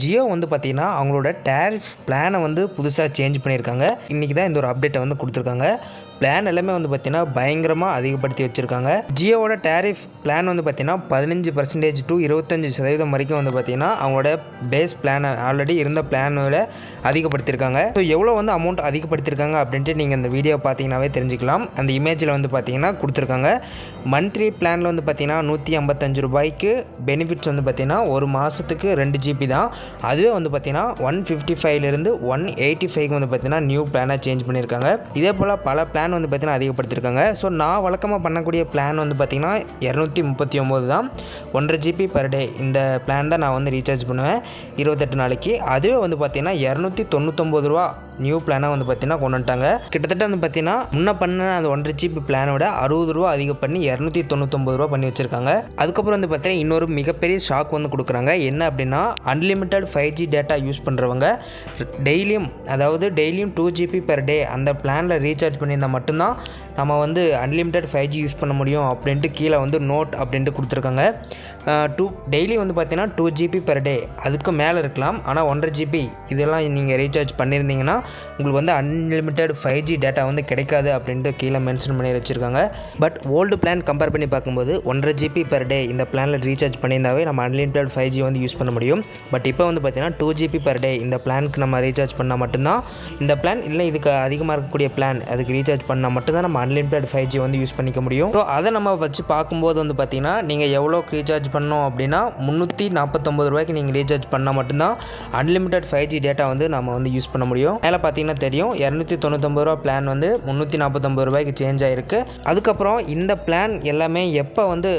ஜியோ வந்து பார்த்தீங்கன்னா அவங்களோட டேரிஃப் பிளானை வந்து புதுசாக சேஞ்ச் பண்ணியிருக்காங்க. இன்றைக்கி தான் இந்த ஒரு அப்டேட்டை வந்து கொடுத்துருக்காங்க. பிளான் எல்லாமே வந்து பார்த்தீங்கன்னா பயங்கரமாக அதிகப்படுத்தி வச்சுருக்காங்க. ஜியோவோட டேரிஃப் பிளான் வந்து பார்த்தீங்கன்னா பதினஞ்சு பர்சன்டேஜ் டு இருபத்தஞ்சி சதவீதம் வரைக்கும் வந்து பார்த்தீங்கன்னா அவங்களோட பேஸ் பிளானை ஆல்ரெடி இருந்த பிளானோட அதிகப்படுத்தியிருக்காங்க ஸோ எவ்வளோ வந்து அமௌண்ட் அதிகப்படுத்தியிருக்காங்க அப்படின்ட்டு நீங்கள் இந்த வீடியோ பார்த்தீங்கன்னாவே தெரிஞ்சுக்கலாம். அந்த இமேஜில் வந்து பார்த்தீங்கன்னா கொடுத்துருக்காங்க. மந்த்லி பிளானில் வந்து பார்த்தீங்கன்னா நூற்றி ஐம்பத்தஞ்சு ரூபாய்க்கு பெனிஃபிட்ஸ் வந்து பார்த்தீங்கன்னா ஒரு மாதத்துக்கு ரெண்டு ஜிபி தான். அதுவே வந்து பார்த்தீங்கன்னா ஒன் ஃபிஃப்டி ஃபைவ்லேருந்து ஒன் எயிட்டி ஃபைவ்க்கு வந்து பார்த்தீங்கன்னா நியூ பிளானாக சேஞ்ச் பண்ணியிருக்காங்க இதே போல் பல பிளான் பிளான் வந்து பார்த்தீங்கன்னா அதிகப்படுத்தியிருக்காங்க. ஸோ நான் வழக்கமாக பண்ணக்கூடிய பிளான் வந்து பார்த்தீங்கன்னா இரநூத்தி முப்பத்தி ஒம்பது தான். ஒன்றரை ஜிபி பர் டே இந்த பிளான் தான் நான் வந்து ரீசார்ஜ் பண்ணுவேன். இருபத்தெட்டு நாளைக்கு. அதுவே வந்து பார்த்திங்கன்னா இரநூத்தி தொண்ணூத்தொம்பது ரூபா நியூ பிளானாக வந்து பார்த்தீங்கன்னா கொண்டு வந்துட்டாங்க. கிட்டத்தட்ட வந்து பார்த்தீங்கன்னா முன்ன பண்ண அந்த ஒன்றரை ஜிபி பிளானை விட அறுபது ரூபா அதிகம் பண்ணி இரநூத்தி தொண்ணூத்தொம்பது ரூபா பண்ணி வச்சிருக்காங்க. அதுக்கப்புறம் வந்து பார்த்தீங்கன்னா இன்னொரு மிகப்பெரிய ஷாக் வந்து கொடுக்குறாங்க. என்ன அப்படின்னா unlimited five G data use பண்ணுறவங்க டெய்லியும் அதாவது டெய்லியும் டூ ஜிபி பர் டே அந்த பிளானில் ரீசார்ஜ் பண்ணியிருந்தால் மட்டும்தான் நம்ம வந்து அன்லிமிட்டெட் ஃபைவ் ஜி யூஸ் பண்ண முடியும் அப்படின்ட்டு கீழே வந்து நோட் அப்படின்ட்டு கொடுத்துருக்காங்க. டூ டெய்லி வந்து பார்த்தீங்கன்னா டூ ஜிபி பெர் டே அதுக்கு மேலே இருக்கலாம். ஆனால் ஒன்றரை ஜிபி இதெல்லாம் நீங்கள் ரீசார்ஜ் பண்ணியிருந்தீங்கன்னா உங்களுக்கு வந்து அன்லிமிட்டெட் ஃபைவ் ஜி டேட்டா வந்து கிடைக்காது அப்படின்ட்டு கீழே மென்ஷன் பண்ணி வச்சுருக்காங்க. பட் ஓல்டு பிளான் கம்பேர் பண்ணி பார்க்கும்போது ஒன்றரை ஜிபி பெர் டே இந்த பிளானில் ரீசார்ஜ் பண்ணியிருந்தாவே நம்ம அன்லிமிட்டெட் ஃபைவ் ஜி வந்து யூஸ் பண்ண முடியும். பட் இப்போ வந்து பார்த்தீங்கன்னா டூ ஜிபி பெர் டே இந்த பிளானுக்கு நம்ம ரீசார்ஜ் பண்ணால் மட்டும்தான். இந்த பிளான் இல்லை இதுக்கு அதிகமாக இருக்கக்கூடிய பிளான் அதுக்கு ரீசார்ஜ் பண்ணால் மட்டும்தான் நம்ம அன்லிமிட்டெட் ஃபைவ் ஜி வந்து யூஸ் பண்ணிக்க முடியும். ஸோ அதை நம்ம வச்சு பார்க்கும்போது வந்து பார்த்தீங்கன்னா நீங்கள் எவ்வளோ ரீசார்ஜ் பண்ணோம் அப்படின்னா முந்நூற்றி நாற்பத்தொம்பது ரூபாய்க்கு நீங்கள் ரீசார்ஜ் பண்ணால் மட்டும்தான் அன்லிமிட்டெட் ஃபைவ் ஜி டேட்டா வந்து நம்ம வந்து யூஸ் பண்ண முடியும். மேலே பார்த்தீங்கன்னா தெரியும் இரநூத்தி தொண்ணூத்தொம்பது ரூபா பிளான் வந்து முந்நூற்றி நாற்பத்தொம்பது ரூபாய்க்கு சேஞ்ச் ஆகிருக்கு அதுக்கப்புறம் இந்த பிளான் எல்லாமே எப்போ வந்து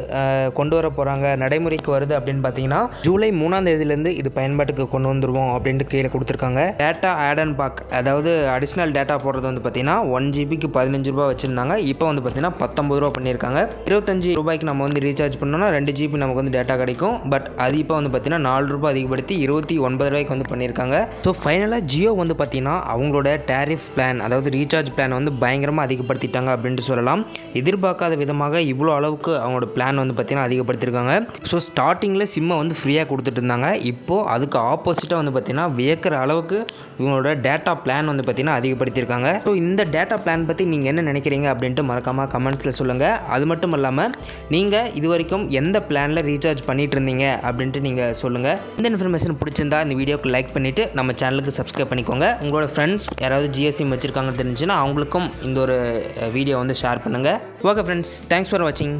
கொண்டு வர போகிறாங்க நடைமுறைக்கு வருது அப்படின்னு பார்த்தீங்கன்னா ஜூலை மூணாம் தேதியிலேருந்து இது பயன்பாட்டுக்கு கொண்டு வந்துருவோம் அப்படின்ட்டு கீழே கொடுத்துருக்காங்க. டேட்டா ஆட் அண்ட் பாக் அதாவது அடிஷ்னல் டேட்டா போடுறது வந்து பார்த்தீங்கன்னா ஒன் ஜிபிக்கு பதினஞ்சு ரூபா வச்சுருந்தாங்க. இப்போ வந்து பார்த்தீங்கன்னா பத்தொம்பது ரூபா பண்ணியிருக்காங்க இருபத்தஞ்சி ரூபாய்க்கு நம்ம வந்து ரீசார்ஜ் பண்ணோம்னா ரெண்டு ஜிபி நமக்கு வந்து டேட்டா கிடைக்கும். பட் அது இப்போ வந்து பார்த்தீங்கன்னா நாலு ரூபாய் அதிகப்படுத்தி இருபத்தி ஒன்பது ரூபாய்க்கு வந்து பண்ணியிருக்காங்க ஸோ ஃபைனலாக ஜியோ வந்து பார்த்தீங்கன்னா அவங்களோட டேரிஃப் பிளான் அதாவது ரீசார்ஜ் பிளான் வந்து பயங்கரமாக அதிகப்படுத்திட்டாங்க அப்படின்ட்டு சொல்லலாம். எதிர்பார்க்காத விதமாக இவ்வளோ அளவுக்கு அவங்களோட பிளான் வந்து பார்த்தீங்கன்னா அதிகப்படுத்தியிருக்காங்க ஸோ ஸ்டார்டிங்கில் சிம்மை வந்து ஃப்ரீயாக கொடுத்துட்டு இருந்தாங்க. இப்போது அதுக்கு ஆப்போசிட்டாக வந்து பார்த்தீங்கன்னா வியக்கிற அளவுக்கு இவங்களோட டேட்டா பிளான் வந்து பார்த்தீங்கன்னா அதிகப்படுத்தியிருக்காங்க ஸோ இந்த டேட்டா பிளான் பற்றி நீங்கள் என்ன நினைக்கிறீங்க? அப்படின்ட்டு மறக்காமல் கமெண்ட்ஸில் சொல்லுங்கள் அது மட்டும் இல்லாமல் நீங்கள் இது வரைக்கும் எந்த பிளானில் ரீசார்ஜ் பண்ணிகிட்டு இருந்தீங்க அப்படின்ட்டு நீங்கள் சொல்லுங்கள் இந்த இன்ஃபர்மேஷன் பிடிச்சிருந்தா இந்த வீடியோக்கு லைக் பண்ணிவிட்டு நம்ம சேனலுக்கு சப்ஸ்கிரைப் பண்ணிக்கோங்க. உங்களோட ஃப்ரெண்ட்ஸ் யாராவது ஜிஎஸ்சிம் வச்சுருக்காங்கன்னு தெரிஞ்சுன்னா அவங்களுக்கும் இந்த ஒரு வீடியோ வந்து ஷேர் பண்ணுங்கள் ஓகே ஃப்ரெண்ட்ஸ் தேங்க்ஸ் ஃபார் வாட்சிங்